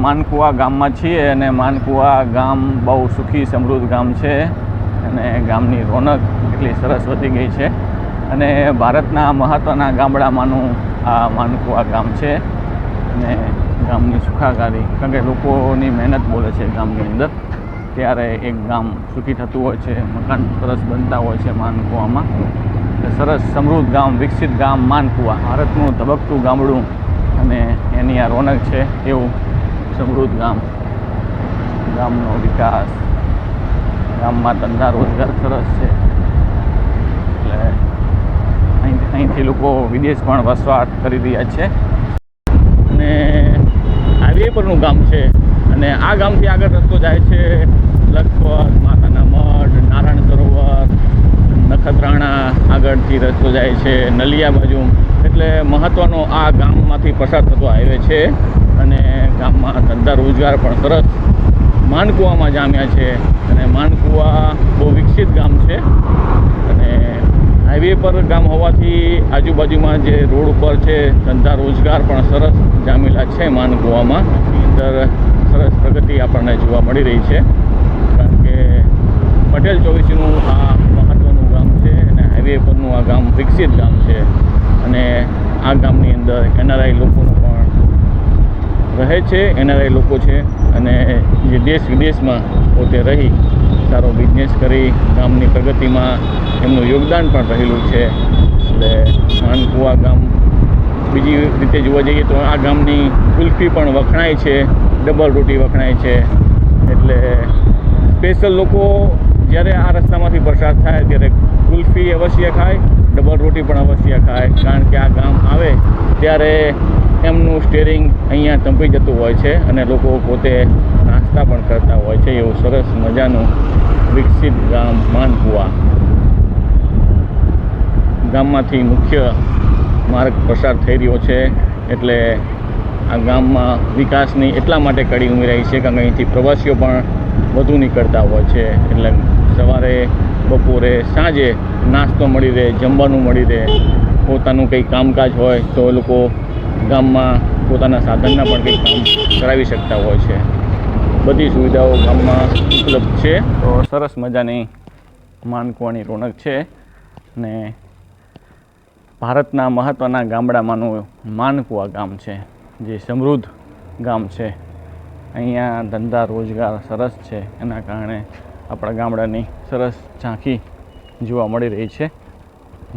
માનકુવા ગામમાં છીએ અને માનકુવા ગામ બહુ સુખી, સમૃદ્ધ ગામ છે અને ગામની રોનક એટલી સરસ વધી ગઈ છે. અને ભારતના મહત્ત્વના ગામડામાંનું આ માનકુવા ગામ છે અને ગામની સુખાકારી, કારણ કે લોકોની મહેનત બોલે છે ગામની અંદર, ત્યારે એક ગામ સુખી થતું હોય છે, મકાન સરસ બનતા હોય છે માનકુવામાં સરસ સમૃદ્ધ ગામ, વિકસિત ગામ માનકુવા ભારતનું ધબકતું ગામડું અને એની આ રોનક છે એવું સમૃદ્ધ ગામ. ગામનો વિકાસ. ગામમાં ધંધા રોજગાર સરસ છે. એટલે અહીંથી અહીંથી લોકો વિદેશ પણ વસવાટ કરી રહ્યા છે. અને હાઈવે પરનું ગામ છે. અને આ ગામથી આગળ રસ્તો જાય છે લખપત, માતાના મઢ, નારાયણ સરોવર, નખત્રાણા આગળથી રસ્તો જાય છે નલિયા બાજુ. એટલે મહત્ત્વનો આ ગામમાંથી પસાર થતો હાઈવે છે. અને ગામમાં ધંધા રોજગાર પણ સરસ. માનકુવામાં જામ્યા છે અને માનકુવા બહુ વિકસિત ગામ છે. અને હાઈવે પર ગામ હોવાથી આજુબાજુમાં જે રોડ ઉપર છે, ધંધા રોજગાર પણ સરસ જામેલા છે માનકુવામાં અંદર સરસ પ્રગતિ આપણને જોવા મળી રહી છે. કારણ કે પટેલ ચોવીસીનું આ મહત્ત્વનું ગામ છે અને હાઈવે પરનું આ ગામ વિકસિત ગામ છે. અને આ ગામની અંદર એનઆરઆઈ લોકોનું પણ રહે છે એનઆરઆઈ લોકો છે અને જે દેશ વિદેશમાં પોતે રહી, સારો બિઝનેસ કરી, ગામની પ્રગતિમાં એમનું યોગદાન પણ રહેલું છે. એટલે માનકુવા ગામ, બીજી રીતે જોવા જઈએ તો આ ગામની કુલ્ફી પણ વખણાય છે, ડબલ રોટી વખણાય છે. એટલે સ્પેશિયલ લોકો જ્યારે આ રસ્તામાંથી પસાર થાય, ત્યારે કુલ્ફી અવશ્ય ખાય. ડબલ રોટી પણ અવશ્ય ખાય. કારણ કે આ ગામ આવે ત્યારે એમનું સ્ટેરિંગ અહીંયા ચંપી જતું હોય છે અને લોકો પોતે નાસ્તા પણ કરતા હોય છે. એવું સરસ મજાનું વિકસિત ગામ માનકુવા. ગામમાંથી મુખ્ય માર્ગ પસાર થઈ રહ્યો છે એટલે આ ગામમાં વિકાસની એટલા માટે કડી ઉમેરાઈ છે કારણ કે અહીંથી પ્રવાસીઓ પણ વધુ નીકળતા હોય છે. એટલે સવારે બપોરે સાંજે નાસ્તો મળી રહે, જમવાનું મળી રહે. પોતાનું કંઈ કામકાજ હોય તો એ લોકો ગામમાં પોતાના સાધનના પણ કંઈક કામ કરાવી શકતા હોય છે. બધી સુવિધાઓ ગામમાં ઉપલબ્ધ છે. તો સરસ મજાની માનકુવાની રોનક છે ને ભારતના મહત્ત્વના ગામડામાંનું માનકુવા ગામ છે, જે સમૃદ્ધ ગામ છે. અહીંયા ધંધા રોજગાર સરસ છે. એના કારણે આપણા ગામડાની સરસ ઝાંખી જોવા મળી રહી છે.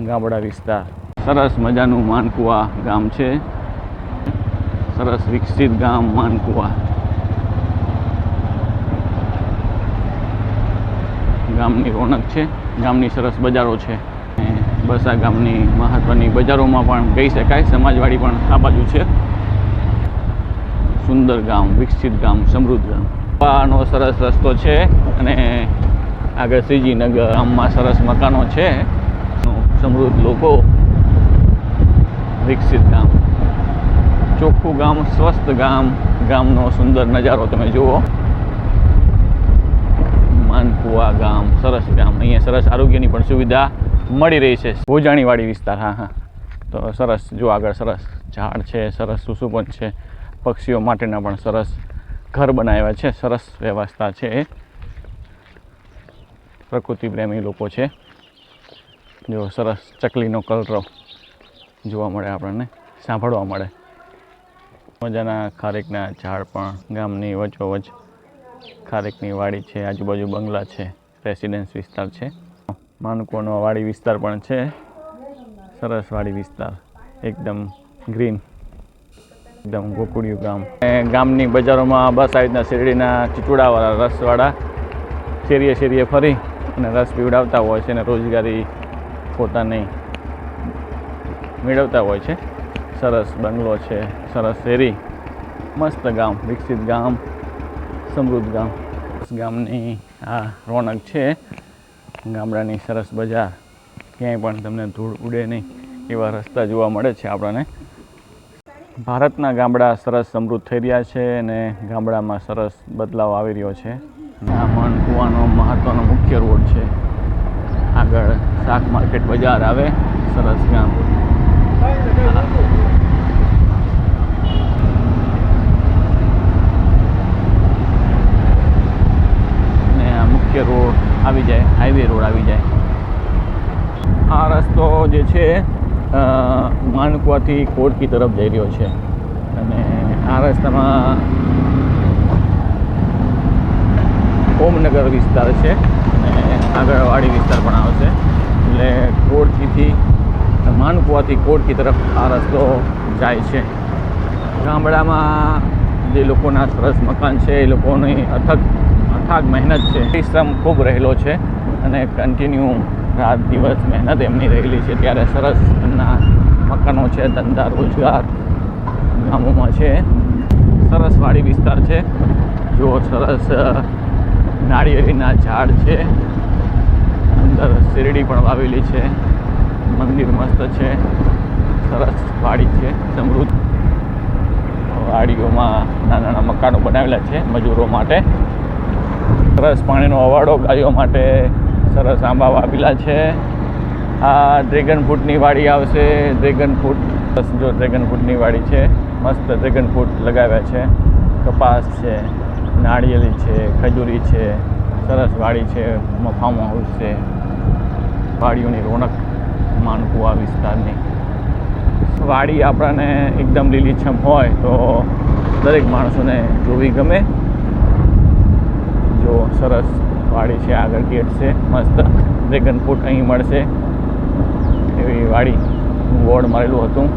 ગામડા વિસ્તાર. સરસ મજાનું માનકુવા ગામ છે. સરસ વિકસિત ગામ માનકુવા. ગામની રોનક છે. ગામની સરસ બજારો છે. બસ આ ગામની મહત્ત્વની બજારોમાં પણ કહી શકાય, સમાજવાડી પણ આ બાજુ છે. સુંદર ગામ, વિકસિત ગામ, સમૃદ્ધ ગામ. આનો સરસ રસ્તો છે અને આગળ શ્રીજીનગર ગામમાં સરસ મકાનો છે. સમૃદ્ધ લોકો વિકસિત ગામ. ચોખ્ખું ગામ, સ્વસ્થ ગામ, ગામનો સુંદર નજારો તમે જુઓ. માનકુવા ગામ, સરસ ગામ. અહીંયા સરસ આરોગ્યની પણ સુવિધા મળી રહી છે. ભોજાણીવાડી વિસ્તાર, હા હા. તો સરસ, જો આગળ સરસ ઝાડ છે, સરસ સુસુપન છે. પક્ષીઓ માટેના પણ સરસ ઘર બનાવ્યા છે. સરસ વ્યવસ્થા છે એ. પ્રકૃતિ પ્રેમી લોકો છે. જો સરસ ચકલીનો કલરવ જોવા મળે આપણને, સાંભળવા મળે. મજાના ખારેકના ઝાડ પણ, ગામની વચ્ચોવચ ખારેકની વાડી છે, આજુબાજુ બંગલા છે, રેસિડેન્સ વિસ્તાર છે. માનકોનો વાડી વિસ્તાર પણ છે. સરસ વાડી વિસ્તાર, એકદમ ગ્રીન. એકદમ ગોકુડિયું ગામ. ગામની બજારોમાં બસ આવી રીતના શેરડીના ચીચુડાવાળા રસવાળા શેરીએ શેરીએ ફરી અને રસ પીવડાવતા હોય છે અને રોજગારી પોતાની મેળવતા હોય છે. સરસ બંગલો છે, સરસ શેરી, મસ્ત ગામ, વિકસિત ગામ, સમૃદ્ધ ગામ. ગામની આ રોનક છે. ગામડાની સરસ બજાર. ક્યાંય પણ તમને ધૂળ ઉડે નહીં એવા રસ્તા જોવા મળે છે આપણને. ભારતના ગામડા સરસ સમૃદ્ધ થઈ રહ્યા છે અને ગામડામાં સરસ બદલાવ આવી રહ્યો છે. આ મણ કૂવાનો મહત્ત્વનો મુખ્ય રોડ છે. આગળ શાક માર્કેટ બજાર આવે. સરસ ગામ. મુખ્ય રોડ આવી જાય. હાઈવે રોડ આવી જાય. આ રસ્તો જે છે માનકુવાથી કોટકી તરફ જઈ રહ્યો છે. અને આ રસ્તામાં ઓમનગર વિસ્તાર છે અને આગળ વાડી વિસ્તાર પણ આવશે એટલે કોટકીથી માનકુવાથી કોટકી તરફ આ રસ્તો જાય છે. ગામડામાં જે લોકોના સરસ મકાન છે, એ લોકોની અથક અથાગ મહેનત છે. પરિશ્રમ ખૂબ રહેલો છે અને કન્ટિન્યુ રાત દિવસ મહેનત એમની રહેલી છે. ત્યારે સરસ એમના મકાનો છે, ધંધા, રોજગાર ગામોમાં છે. સરસ વાડી વિસ્તાર છે. જો સરસ નાળિયેરીના ઝાડ છે. અંદર શેરડી પણ વાવેલી છે. મંદિર મસ્ત છે. સરસ વાડી છે, સમૃદ્ધ વાડીઓમાં નાના નાના મકાનો બનાવેલા છે મજૂરો માટે. સરસ પાણીનો અવાડો ગાયો માટે સરસ આંબા વાવેલા છે. આ ડ્રેગન ફ્રૂટની વાડી આવશે. ડ્રેગન ફ્રૂટ જો ડ્રેગન ફ્રૂટની વાડી છે, મસ્ત ડ્રેગન ફ્રૂટ લગાવ્યા છે. કપાસ છે, નાળિયેરી છે, ખજૂરી છે, સરસ વાડી છે ફાર્મ હાઉસ છે. વાડીઓની રોનક માનકુવા વિસ્તારની. વાડી આપણને એકદમ લીલીછમ હોય તો દરેક માણસોને જોવી ગમે. જો સરસ વાડી છે, આગળ ગેટ છે, મસ્ત. ડ્રેગન ફ્રૂટ અહીં મળશે. એવી વાડી બોર્ડ મારેલું હતું.